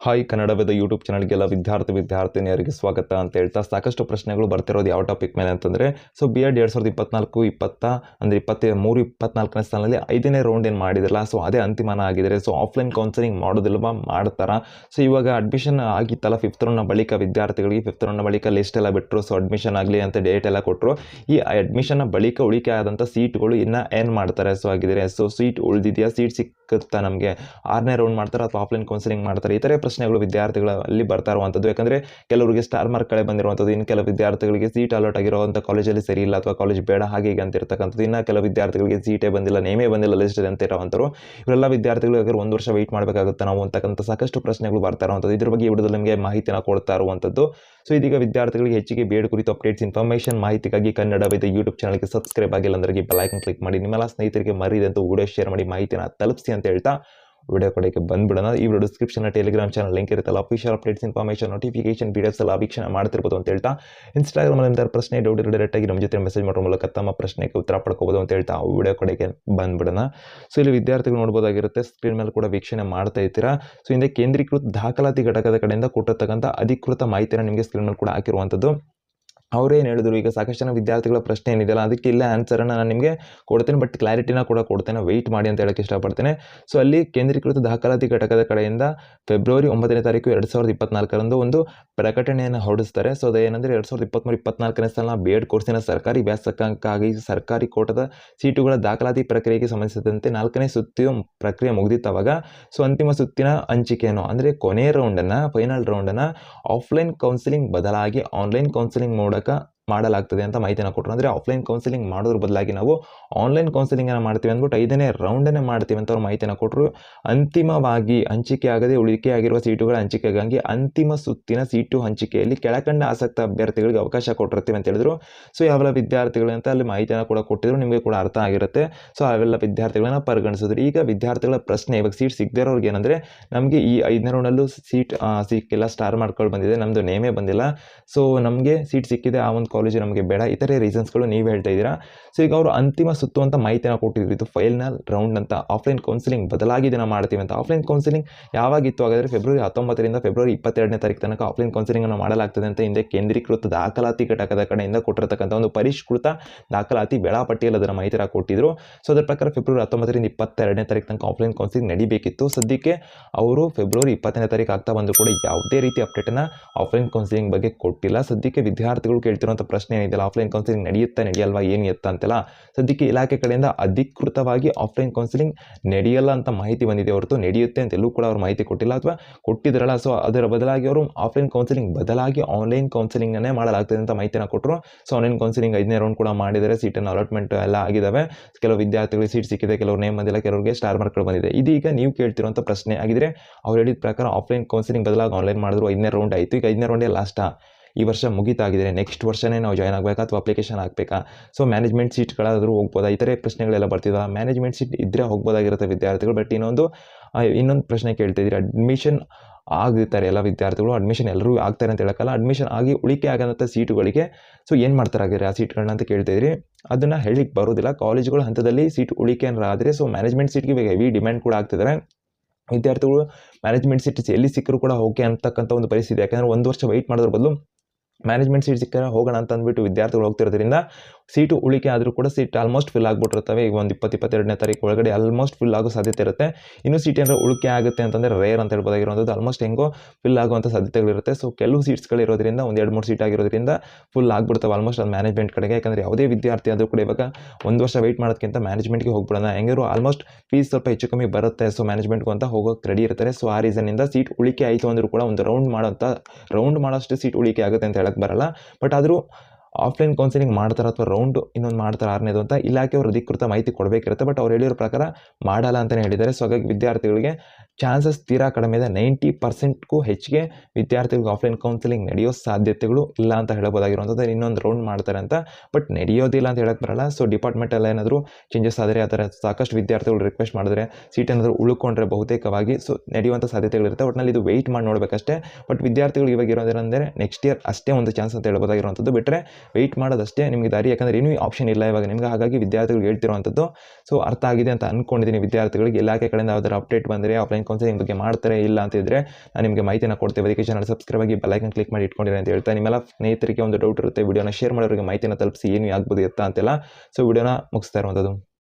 Hi ಕನ್ನಡದ YouTube ಚಾನಲ್ಗೆಲ್ಲ ವಿದ್ಯಾರ್ಥಿ ವಿದ್ಯಾರ್ಥಿನಿಯರಿಗೆ ಸ್ವಾಗತ ಅಂತ ಹೇಳ್ತಾ ಸಾಕಷ್ಟು ಪ್ರಶ್ನೆಗಳು ಬರ್ತಿರೋದು ಯಾವ ಟಾಪಿಕ್ ಮೇಲೆ ಅಂತಂದರೆ ಸೊ ಬಿ ಎಡ್ ಎರಡು ಸಾವಿರದ ಇಪ್ಪತ್ನಾಲ್ಕು, ಇಪ್ಪತ್ತ, ಅಂದರೆ ಇಪ್ಪತ್ತ ಮೂರು, ಇಪ್ಪತ್ನಾಲ್ಕನೇ ಸ್ಥಾನದಲ್ಲಿ ಐದನೇ ರೌಂಡ್ ಏನು ಮಾಡಿದಿಲ್ಲ ಸೊ ಅದೇ ಅಂತಿಮನ ಆಗಿದೆ ಸೊ ಆಫ್ಲೈನ್ ಕೌನ್ಸಿಲಿಂಗ್ ಮಾಡೋದಿಲ್ವಾ, ಮಾಡ್ತಾರಾ? ಸೊ ಇವಾಗ ಅಡ್ಮಿಷನ್ ಆಗಿತ್ತಲ್ಲ ಫಿಫ್ತ್ ರೌಂಡ್ನ ಬಳಿಕ ವಿದ್ಯಾರ್ಥಿಗಳಿಗೆ ಫಿಫ್ತ್ ರೌಂಡ್ನ ಬಳಿಕ ಲಿಸ್ಟ್ ಎಲ್ಲ ಬಿಟ್ಟರು ಸೊ ಅಡ್ಮಿಷನ್ ಆಗಲಿ ಅಂತ ಡೇಟ್ ಎಲ್ಲ ಕೊಟ್ಟರು ಈ ಅಡ್ಮಿಷನ್ನ ಬಳಿಕ ಉಳಿಕೆ ಆದಂಥ ಸೀಟ್ಗಳು ಇನ್ನೂ ಏನು ಮಾಡ್ತಾರೆ ಸೊ ಆಗಿದ್ದಾರೆ ಸೊ ಸೀಟ್ ಉಳಿದಿದೆಯಾ ಸೀಟ್ ಸಿಕ್ಕುತ್ತಾ ನಮಗೆ ಆರನೇ ರೌಂಡ್ ಮಾಡ್ತಾರೆ ಅಥವಾ ಆಫ್ಲೈನ್ ಕೌನ್ಸಿಲಿಂಗ್ ಮಾಡ್ತಾರೆ? ಇತರೆ ಪ್ರಶ್ನೆಗಳು ವಿದ್ಯಾರ್ಥಿಗಳು ಅಲ್ಲಿ ಬರ್ತಾ ಇರುವಂಥದ್ದು. ಯಾಕಂದರೆ ಕೆಲವರಿಗೆ ಸ್ಟಾರ್ ಮಾರ್ಕ್ ಕಡೆ ಬಂದಿರುವಂಥದ್ದು. ಇನ್ನು ಕೆಲವು ವಿದ್ಯಾರ್ಥಿಗಳಿಗೆ ಸೀಟ್ ಅಲಾಟ್ ಆಗಿರುವಂಥ ಕಾಲೇಜಲ್ಲಿ ಸರಿ ಇಲ್ಲ ಅಥವಾ ಕಾಲೇಜ್ ಬೇಡ ಹಾಗೆ ಹೀಗೆ ಅಂತ ಇರ್ತಕ್ಕಂಥದ್ದು. ಇನ್ನು ಕೆಲವು ವಿದ್ಯಾರ್ಥಿಗಳಿಗೆ ಸೀಟೇ ಬಂದಿಲ್ಲ ನೇಮೇ ಬಂದಿಲ್ಲ ಲಿಸ್ಟ್ ಅಂತ ಇರೋವಂಥವ್ರು. ಇವರೆಲ್ಲ ವಿದ್ಯಾರ್ಥಿಗಳು ಯಾಕಂದ್ರೆ ಒಂದು ವರ್ಷ ವೆಯ್ಟ್ ಮಾಡಬೇಕಾಗುತ್ತೆ ನಾವು ಅಂತಕ್ಕಂಥ ಸಾಕಷ್ಟು ಪ್ರಶ್ನೆಗಳು ಬರ್ತಾ ಇರುವಂಥದ್ದು. ಇದ್ರ ಬಗ್ಗೆ ವಿಡಿಯೋದಲ್ಲಿ ನಿಮಗೆ ಮಾಹಿತಿನ ಕೊಡ್ತಾ ಇರುವಂಥದ್ದು. ಸೊ ಇದೀಗ ವಿದ್ಯಾರ್ಥಿಗಳಿಗೆ ಹೆಚ್ಚಿಗೆ ಬೇಡ ಕುರಿತು ಅಪ್ಡೇಟ್ಸ್ ಇನ್ಫಾರ್ಮೇಷನ್ ಮಾಹಿತಿಗಾಗಿ ಕನ್ನಡ ವೇದ ಯೂಟ್ಯೂಬ್ ಚಾನಲ್ಗೆ ಸಬ್ಸ್ಕ್ರೈಬ್ ಆಗಿಲ್ಲ ಅಂದ್ರೆ ಬೆಲೈಕನ್ ಕ್ಲಿಕ್ ಮಾಡಿ. ನಿಮ್ಮೆಲ್ಲ ಸ್ನೇಹಿತರಿಗೆ ಮರಿದಂತೂ ವಿಡಿಯೋ ಶೇರ್ ಮಾಡಿ. ಮಾಹಿತಿನ ತಲುಪಿಸಿ ಅಂತ ಹೇಳ್ತಾ ವಿಡಿಯೋ ಕಡೆಗೆ ಬಂದ್ಬಿಡೋಣ. ಈ video description telegram channel link ಇರುತ್ತಲ್ಲ official updates information notification videos ಎಲ್ಲ ವೀಕ್ಷಣೆ ಮಾಡ್ತಿರ್ಬೋದು ಅಂತ ಹೇಳ್ತಾ. ಇನ್ಸ್ಟಾಗ್ರಾಮಲ್ಲಿ ನಿಮ್ದಾರ ಪ್ರಶ್ನೆ ಡೌಟ್ ಡೈರೆಕ್ಟ್ ಆಗಿ ನಮ್ಮ ಜೊತೆ ಮೆಸೇಜ್ ಮಾಡೋ ಮೂಲಕ ತಮ್ಮ ಪ್ರಶ್ನೆಗೆ ಉತ್ತರ ಪಡ್ಕೋಬೋದು ಅಂತ ಹೇಳ್ತಾ ವಿಡಿಯೋ ಕಡೆಗೆ ಬಂದ್ಬಿಡೋಣ. ಸೊ ಇಲ್ಲಿ ವಿದ್ಯಾರ್ಥಿಗಳು ನೋಡ್ಬೋದಾಗಿರುತ್ತೆ ಸ್ಕ್ರೀನ್ ಮೇಲೆ ಕೂಡ ವೀಕ್ಷಣೆ ಮಾಡ್ತಾ ಇರ್ತೀರಾ ಸೊ ಹಿಂದೆ ಕೇಂದ್ರೀಕೃತ ದಾಖಲಾತಿ ಘಟಕದ ಕಡೆಯಿಂದ ಕೊಟ್ಟಿರ್ತಕ್ಕಂಥ ಅಧಿಕೃತ ಮಾಹಿತಿಯನ್ನು ನಿಮಗೆ ಸ್ಕ್ರೀನ್ ಮೇಲೆ ಕೂಡ ಹಾಕಿರುವಂಥದ್ದು. ಅವ್ರೇನು ಹೇಳಿದ್ರು? ಈಗ ಸಾಕಷ್ಟು ಜನ ವಿದ್ಯಾರ್ಥಿಗಳ ಪ್ರಶ್ನೆ ಏನಿದೆಯಲ್ಲ ಅದಕ್ಕೆ ಇಲ್ಲ ಆನ್ಸರನ್ನು ನಾನು ನಿಮಗೆ ಕೊಡ್ತೇನೆ ಬಟ್ ಕ್ಲಾರಿಟಿನ ಕೂಡ ಕೊಡ್ತೇನೆ ವೆಯ್ಟ್ ಮಾಡಿ ಅಂತ ಹೇಳಕ್ಕೆ ಇಷ್ಟಪಡ್ತೇನೆ. ಸೊ ಅಲ್ಲಿ ಕೇಂದ್ರೀಕೃತ ದಾಖಲಾತಿ ಘಟಕದ ಕಡೆಯಿಂದ ಫೆಬ್ರವರಿ ಒಂಬತ್ತನೇ ತಾರೀಕು ಎರಡು ಸಾವಿರದ ಇಪ್ಪತ್ನಾಲ್ಕರಂದು ಒಂದು ಪ್ರಕಟಣೆಯನ್ನು ಹೊರಡಿಸ್ತಾರೆ. ಸೊ ಅದೇನೆಂದರೆ ಎರಡು ಸಾವಿರದ ಇಪ್ಪತ್ತ್ಮೂರು ಇಪ್ಪತ್ನಾಲ್ಕನೇ ಸಾಲ ಬಿ ಎಡ್ ಕೋರ್ಸಿನ ಸರ್ಕಾರಿ ವ್ಯಾಸಕ್ಕಾಗಿ ಸರ್ಕಾರಿ ಕೋಟದ ಸೀಟುಗಳ ದಾಖಲಾತಿ ಪ್ರಕ್ರಿಯೆಗೆ ಸಂಬಂಧಿಸಿದಂತೆ ನಾಲ್ಕನೇ ಸುತ್ತಿನ ಪ್ರಕ್ರಿಯೆ ಮುಗಿದಿತ್ತವಾಗ ಸೊ ಅಂತಿಮ ಸುತ್ತಿನ ಹಂಚಿಕೆಯನ್ನು, ಅಂದರೆ ಕೊನೆಯ ರೌಂಡನ್ನು ಫೈನಲ್ ರೌಂಡನ್ನು ಆಫ್ಲೈನ್ ಕೌನ್ಸಿಲಿಂಗ್ ಬದಲಾಗಿ ಆನ್ಲೈನ್ ಕೌನ್ಸಿಲಿಂಗ್ ಮೂಲಕ ಮಾಡಲಾಗ್ತದೆ ಅಂತ ಮಾಹಿತಿನ ಕೊಟ್ಟರು. ಅಂದರೆ ಆಫ್ಲೈನ್ ಕೌನ್ಸಿಲಿಂಗ್ ಮಾಡೋದ್ರ ಬದಲಾಗಿ ನಾವು ಆನ್ಲೈನ್ ಕೌನ್ಸಿಲಿಂಗನ್ನು ಮಾಡ್ತೀವಿ ಅಂದ್ಬಿಟ್ಟು ಐದನೇ ರೌಂಡನ್ನೇ ಮಾಡ್ತೀವಿ ಅಂತ ಅವ್ರು ಮಾಹಿತಿನ ಕೊಟ್ಟರು ಅಂತಿಮವಾಗಿ ಹಂಚಿಕೆ ಆಗದೆ ಉಳಿಕೆ ಆಗಿರುವ ಸೀಟುಗಳ ಹಂಚಿಕೆಗಾಗಿ ಅಂತಿಮ ಸುತ್ತಿನ ಸೀಟು ಹಂಚಿಕೆಯಲ್ಲಿ ಕೆಳಕಂಡ ಆಸಕ್ತ ಅಭ್ಯರ್ಥಿಗಳಿಗೆ ಅವಕಾಶ ಕೊಟ್ಟಿರ್ತೀವಿ ಅಂತ ಹೇಳಿದ್ರು. ಸೊ ಯಾವೆಲ್ಲ ವಿದ್ಯಾರ್ಥಿಗಳು ಅಂತ ಅಲ್ಲಿ ಮಾಹಿತಿಯನ್ನು ಕೂಡ ಕೊಟ್ಟಿದ್ರು, ನಿಮಗೆ ಕೂಡ ಅರ್ಥ ಆಗಿರುತ್ತೆ. ಸೊ ಅವೆಲ್ಲ ವಿದ್ಯಾರ್ಥಿಗಳನ್ನ ಪರಿಗಣಿಸಿದ್ರು. ಈಗ ವಿದ್ಯಾರ್ಥಿಗಳ ಪ್ರಶ್ನೆ, ಇವಾಗ ಸೀಟ್ ಸಿಗದೇ ಇರೋರಿಗೆ ಏನಂದರೆ, ನಮಗೆ ಈ ಐದನೇ ರೌಂಡಲ್ಲೂ ಸೀಟ್ ಸಿಕ್ಕಿಲ್ಲ ಸ್ಟಾರ್ ಮಾರ್ಕ್ಗಳು ಬಂದಿದೆ ನಮ್ಮದು ನೇಮೇ ಬಂದಿಲ್ಲ. ಸೊ ನಮಗೆ ಸೀಟ್ ಸಿಕ್ಕಿದೆ ಆ ಒಂದು ಕಾಲೇಜು ನಮಗೆ ಬೇಡ. ಇತರೆ ರೀಸನ್ಸ್ಗಳು ನೀವು ಹೇಳ್ತಾ ಇದ್ದೀರಾ. ಸೊ ಈಗ ಅವರು ಅಂತಿಮ ಸುತ್ತು ಅಂತ ಮಾಹಿತಿನ ಕೊಟ್ಟಿದ್ರು. ಇದು ಫೈನಲ್ ರೌಂಡ್ ಅಂತ ಆಫ್ಲೈನ್ ಕೌನ್ಸಿಲಿಂಗ್ ಬದಲಾಗಿ ಇದನ್ನು ಮಾಡ್ತೀವಿ ಅಂತ. ಆಫ್ಲೈನ್ ಕೌನ್ಸಿಲಿಂಗ್ ಯಾವಾಗಿತ್ತು ಹಾಗಾದರೆ ಫೆಬ್ರವರಿ ಹತ್ತೊಂಬತ್ತರಿಂದ ಫೆಬ್ರವರಿ ಇಪ್ಪತ್ತೆರಡನೇ ತಾರೀಕು ತನಕ ಆಫ್ಲೈನ್ ಕೌನ್ಸಿಲಿಂಗನ್ನು ಮಾಡಲಾಗ್ತದೆ ಅಂತ ಹಿಂದೆ ಕೇಂದ್ರೀಕೃತ ದಾಖಲಾತಿ ಘಟಕದ ಕಡೆಯಿಂದ ಕೊಟ್ಟಿರತಕ್ಕಂಥ ಒಂದು ಪರಿಷ್ಕೃತ ದಾಖಲಾತಿ ವೇಳಾಪಟ್ಟಿಯಲ್ಲಿ ಅದರ ಮಾಹಿತಿನ ಕೊಟ್ಟಿದ್ರು. ಸೊ ಅದರ ಪ್ರಕಾರ ಫೆಬ್ರವರಿ ಹತ್ತೊಂಬತ್ತರಿಂದ ಇಪ್ಪತ್ತೆರಡನೇ ತಾರೀಕು ತನಕ ಆಫ್ಲೈನ್ ಕೌನ್ಸಿಲಿಂಗ್ ನಡಿಬೇಕಿತ್ತು. ಸದ್ಯಕ್ಕೆ ಅವರು ಫೆಬ್ರವರಿ ಇಪ್ಪತ್ತನೇ ತಾರೀಕು ಆಗ್ತಾ ಬಂದು ಕೂಡ ಯಾವುದೇ ರೀತಿ ಅಪ್ಡೇಟನ್ನು ಆಫ್ಲೈನ್ ಕೌನ್ಸಿಲಿಂಗ್ ಬಗ್ಗೆ ಕೊಟ್ಟಿಲ್ಲ. ಸದ್ಯಕ್ಕೆ ವಿದ್ಯಾರ್ಥಿಗಳು ಕೇಳ್ತಿರುವಂಥ ಪ್ರಶ್ನೆ ಏನಿದೆಯಲ್ಲ ಆಫ್ಲೈನ್ ಕೌನ್ಸಿಲಿಂಗ್ ನಡೆಯುತ್ತಾ ನಡೆಯಲ್ವಾ, ಏನು ಎತ್ತ ಅಂತೆಲ್ಲ ಸದ್ಯಕ್ಕೆ ಇಲಾಖೆ ಕಡೆಯಿಂದ ಅಧಿಕೃತವಾಗಿ ಆಫ್ಲೈನ್ ಕೌನ್ಸಿಲಿಂಗ್ ನಡೆಯಲ್ಲ ಅಂತ ಮಾಹಿತಿ ಬಂದಿದೆ ಹೊರತು ನಡೆಯುತ್ತೆ ಅಂತ ಎಲ್ಲೂ ಕೂಡ ಅವ್ರು ಮಾಹಿತಿ ಕೊಟ್ಟಿಲ್ಲ ಅಥವಾ ಕೊಟ್ಟಿದ್ರಲ್ಲ ಸೊ ಅದರ ಬದಲಾಗಿ ಅವರು ಆಫ್ಲೈನ್ ಕೌನ್ಸಿಲಿಂಗ್ ಬದಲಾಗಿ ಆನ್ಲೈನ್ ಕೌನ್ಸಿಲಿಂಗನ್ನೇ ಮಾಡಲಾಗ್ತದೆ ಅಂತ ಮಾಹಿತಿನ ಕೊಟ್ಟರು. ಸೊ ಆನ್ಲೈನ್ ಕೌನ್ಸಿಲಿಂಗ್ ಐದನೇ ರೌಂಡ್ ಕೂಡ ಮಾಡಿದರೆ ಸೀಟನ್ನು ಅಲಾಟ್ಮೆಂಟ್ ಎಲ್ಲ ಆಗಿದ್ದಾವೆ ಕೆಲವು ವಿದ್ಯಾರ್ಥಿಗಳಿಗೆ ಸೀಟ್ ಸಿಕ್ಕಿದೆ ಕೆಲವರು ನೇಮ್ ಬಂದಿಲ್ಲ, ಕೆಲವರಿಗೆ ಸ್ಟಾರ್ ಮಾರ್ಕ್ಗಳು ಬಂದಿದೆ. ಇದೀಗ ನೀವು ಕೇಳ್ತಿರುವಂಥ ಪ್ರಶ್ನೆ ಆಗಿದ್ರೆ ಅವ್ರು ಹೇಳಿದ ಪ್ರಕಾರ ಆಫ್ಲೈನ್ ಕೌನ್ಸಿಲಿಂಗ್ ಬದಲಾಗಿ ಆನ್ಲೈನ್ ಮಾಡಿದ್ರು ಐದನೇ ರೌಂಡ್ ಆಯಿತು. ಈಗ ಐದನೇ ರೌಂಡೇ ಲಾಸ್ಟಾ ಈ ವರ್ಷ ಮುಗಿತಾಗಿದ್ದರೆ ನೆಕ್ಸ್ಟ್ ವರ್ಷನೇ ನಾವು ಜಾಯ್ನ್ ಆಗಬೇಕಾ ಅಥವಾ ಅಪ್ಲಿಕೇಶನ್ ಹಾಕಬೇಕಾ? ಸೊ ಮ್ಯಾನೇಜ್ಮೆಂಟ್ ಸೀಟ್ಗಳಾದರೂ ಹೋಗ್ಬೋದಾ? ಇತರೆ ಪ್ರಶ್ನೆಗಳೆಲ್ಲ ಬರ್ತಿದ್ದಾವೆ ಮ್ಯಾನೇಜ್ಮೆಂಟ್ ಸೀಟ್ ಇದ್ದರೆ ಹೋಗ್ಬೋದಾಗಿರುತ್ತೆ ವಿದ್ಯಾರ್ಥಿಗಳು ಬಟ್ ಇನ್ನೊಂದು ಇನ್ನೊಂದು ಪ್ರಶ್ನೆ ಕೇಳ್ತಿದ್ದೀರಿ ಅಡ್ಮಿಷನ್ ಆಗಿರ್ತಾರೆ ಎಲ್ಲ ವಿದ್ಯಾರ್ಥಿಗಳು. ಅಡ್ಮಿಷನ್ ಎಲ್ಲರೂ ಆಗ್ತಾರೆ ಅಂತ ಹೇಳೋಕ್ಕಲ್ಲ. ಅಡ್ಮಿಷನ್ ಆಗಿ ಉಳಿಕೆ ಆಗಂಥ ಸೀಟುಗಳಿಗೆ ಸೊ ಏನು ಮಾಡ್ತಾರೆ ಆಗಿದ್ರೆ ಆ ಸೀಟ್ಗಳನ್ನ ಅಂತ ಕೇಳ್ತಿದ್ರಿ. ಅದನ್ನು ಹೇಳಿಕ್ಕೆ ಬರೋದಿಲ್ಲ. ಕಾಲೇಜುಗಳ ಹಂತದಲ್ಲಿ ಸೀಟ್ ಉಳಿಕೆ ಆದರೆ ಸೊ ಮ್ಯಾನೇಜ್ಮೆಂಟ್ ಸೀಟ್ಗೆ ಇವಾಗ ಹೆವಿ ಡಿಮ್ಯಾಂಡ್ ಕೂಡ ಆಗ್ತಿದ್ದಾರೆ ವಿದ್ಯಾರ್ಥಿಗಳು ಮ್ಯಾನೇಜ್ಮೆಂಟ್ ಸೀಟ್ಸ್ ಎಲ್ಲಿ ಸಿಕ್ಕರೂ ಕೂಡ ಓಕೆ ಅಂತಕ್ಕಂಥ ಒಂದು ಪರಿಸ್ಥಿತಿ. ಯಾಕೆಂದರೆ ಒಂದು ವರ್ಷ ವೆಯ್ಟ್ ಮಾಡೋದ್ರ ಬದಲು ಮ್ಯಾನೇಜ್ಮೆಂಟ್ ಸೀಟ್ ಸಿಕ್ಕರೆ ಹೋಗೋಣ ಅಂತ ಅಂದ್ಬಿಟ್ಟು ವಿದ್ಯಾರ್ಥಿಗಳು ಹೋಗ್ತಿರೋದ್ರಿಂದ ಸೀಟು ಉಳಿಕೆ ಆದರೂ ಕೂಡ ಸೀಟ್ ಆಲ್ಮೋಸ್ಟ್ ಫಿಲ್ ಆಗಿಬಿಟ್ಟಿರ್ತವೆ ಈಗ ಒಂದು ಇಪ್ಪತ್ತು ಇಪ್ಪತ್ತೆರಡನೇ ತಾರೀಕು ಒಳಗಡೆ ಆಲ್ಮೋಸ್ಟ್ ಫಿಲ್ ಆಗೋ ಸಾಧ್ಯತೆ ಇರುತ್ತೆ. ಇನ್ನು ಸೀಟ್ ಏನಾರ ಉಳಿಕೆ ಆಗುತ್ತೆ ಅಂತಂದರೆ ರೇರ್ ಅಂತ ಹೇಳ್ಬೋದಾಗಿರೋದು ಆಲ್ಮೋಸ್ಟ್ ಹೆಂಗೋ ಫಿಲ್ ಆಗುವಂಥ ಸಾಧ್ಯತೆಗಳಿರುತ್ತೆ. ಸೊ ಕೆಲವು ಸೀಟ್ಸ್ಗಳಿರೋದ್ರಿಂದ ಒಂದು ಎರಡು ಮೂರು ಸೀಟ್ ಆಗಿರೋದ್ರಿಂದ ಫುಲ್ ಆಗ್ಬಿಡ್ತವೆ ಆಲ್ಮೋಸ್ಟ್ ಅದು ಮ್ಯಾನೇಜ್ಮೆಂಟ್ ಕಡೆಗೆ. ಯಾಕಂದರೆ ಯಾವುದೇ ವಿದ್ಯಾರ್ಥಿ ಆದರೂ ಕೂಡ ಇವಾಗ ಒಂದು ವರ್ಷ ವೆಯ್ಟ್ ಮಾಡೋದಕ್ಕಿಂತ ಮ್ಯಾನೇಜ್ಮೆಂಟ್ಗೆ ಹೋಗ್ಬಿಡೋಣ. ಹೆಂಗಿರೋ ಆಲ್ಮೋಸ್ಟ್ ಫೀಸ್ ಸ್ವಲ್ಪ ಹೆಚ್ಚು ಕಮ್ಮಿ ಬರುತ್ತೆ. ಸೊ ಮ್ಯಾನೇಜ್ಮೆಂಟ್ಗೂ ಅಂತ ಹೋಗೋಕೆ ರೆಡಿ ಇರ್ತಾರೆ. ಸೊ ಆ ರೀಸನ್ನಿಂದ ಸೀಟ್ ಉಳಿಕೆ ಆಯಿತು ಅಂದರೂ ಕೂಡ ಒಂದು ರೌಂಡ್ ಮಾಡೋಂಥ ರೌಂಡ್ ಮಾಡೋಷ್ಟು ಸೀಟ್ ಉಳಿಕೆ ಆಗುತ್ತೆ ಅಂತ ಹೇಳಕ್ಕೆ ಬರಲ್ಲ. ಬಟ್ ಆದರೂ ಆಫ್ಲೈನ್ ಕೌನ್ಸಿಲಿಂಗ್ ಮಾಡ್ತಾರೆ ಅಥವಾ ರೌಂಡ್ ಇನ್ನೊಂದು ಮಾಡ್ತಾರೆ ಆರನೇದು ಅಂತ ಇಲಾಖೆಯವರು ಅಧಿಕೃತ ಮಾಹಿತಿ ಕೊಡಬೇಕಿರುತ್ತೆ ಬಟ್ ಅವ್ರು ಹೇಳಿರೋ ಪ್ರಕಾರ ಮಾಡಲ್ಲ ಅಂತಲೇ ಹೇಳಿದ್ದಾರೆ. ಸೊ ಹಾಗಾಗಿ ವಿದ್ಯಾರ್ಥಿಗಳಿಗೆ ಚಾನ್ಸಸ್ ತೀರಾ ಕಡಿಮೆ ಇದೆ. ನೈಂಟಿ ಪರ್ಸೆಂಟ್ಗೂ ಹೆಚ್ಚಿಗೆ ವಿದ್ಯಾರ್ಥಿಗಳಿಗೆ ಆಫ್ಲೈನ್ ಕೌನ್ಸಿಲಿಂಗ್ ನಡೆಯೋ ಸಾಧ್ಯತೆಗಳು ಇಲ್ಲ ಅಂತ ಹೇಳ್ಬೋದಾಗಿರುವಂಥದ್ದು ಇನ್ನೊಂದು ರೌಂಡ್ ಮಾಡ್ತಾರೆ ಅಂತ. ಬಟ್ ನಡೆಯೋದಿಲ್ಲ ಅಂತ ಹೇಳಕ್ಕೆ ಬರಲ್ಲ. ಸೊ, ಡಿಪಾರ್ಟ್ಮೆಂಟಲ್ಲಿ ಏನಾದರೂ ಚೇಂಜಸ್ ಆದರೆ ಆ ಥರ ಸಾಕಷ್ಟು ವಿದ್ಯಾರ್ಥಿಗಳು ರಿಕ್ವೆಸ್ಟ್ ಮಾಡಿದ್ರೆ ಸೀಟ್ ಏನಾದರೂ ಉಳ್ಕೊಂಡ್ರೆ ಬಹುತೇಕವಾಗಿ. ಸೊ, ನಡೆಯುವಂಥ ಸಾಧ್ಯತೆಗಳಿರುತ್ತೆ. ಒಟ್ನಲ್ಲಿ ಇದು ವೆಯ್ಟ್ ಮಾಡಿ ನೋಡಬೇಕಷ್ಟೇ. ಬಟ್ ವಿದ್ಯಾರ್ಥಿಗಳು ಇವಾಗ ಇರೋದೇನೆಂದರೆ ನೆಕ್ಸ್ಟ್ ಇಯರ್ ಅಷ್ಟೇ ಒಂದು ಚಾನ್ಸ್ ಅಂತ ಹೇಳ್ಬೋದಾಗಿರುವಂಥದ್ದು ಬಿಟ್ಟರೆ ವೆಯ್ಟ್ ಮಾಡೋದಷ್ಟೇ ನಿಮಗೆ ದಾರಿ. ಯಾಕಂದರೆ ಇನ್ನೂ ಆಪ್ಷನ್ ಇಲ್ಲ ಇವಾಗ ನಿಮಗೆ. ಹಾಗಾಗಿ ವಿದ್ಯಾರ್ಥಿಗಳು ಹೇಳ್ತಿರುವಂಥದ್ದು. ಸೊ, ಅರ್ಥ ಆಗಿದೆ ಅಂತ ಅಂದ್ಕೊಂಡಿದ್ದೀನಿ ವಿದ್ಯಾರ್ಥಿಗಳಿಗೆ. ಇಲಾಖೆ ಕಡೆಯಿಂದ ಯಾವ್ದಾರು ಅಪ್ಡೇಟ್ ಬಂದರೆ ಆಫ್ಲೈನ್ ಕೌನ್ಸಿಲಿಂಗ್ ಬಗ್ಗೆ ಮಾಡ್ತಾರೆ ಇಲ್ಲ ಅಂತಿದ್ರೆ ನಾನು ನಿಮಗೆ ಮಾಹಿತಿನ ಕೊಡ್ತೇವೆ. ಅದಕ್ಕೆ ಚಾನಲ್ ಸಬ್ಸ್ಕ್ರೈಬ್ ಆಗಿ ಬೆಲೈಕನ್ ಕ್ಲಿಕ್ ಮಾಡಿ ಇಟ್ಕೊಂಡಿರಿ ಅಂತ ಹೇಳ್ತಾ ನಿಮ್ಮೆಲ್ಲ ಸ್ನೇಹಿತರಿಗೆ ಒಂದು ಡೌಟ್ ಇರುತ್ತೆ ವಿಡಿಯೋನ ಶೇರ್ ಮಾಡೋರಿಗೆ ಮಾಹಿತಿನ ತಲುಪಿಸಿ ಏನು ಆಗ್ಬೋದು ಎತ್ತ ಅಂತೆಲ್ಲ. ಸೊ ವಿಡಿಯೋನ ಮುಗಿಸ್ತಾ ಇರುವಂಥದ್ದು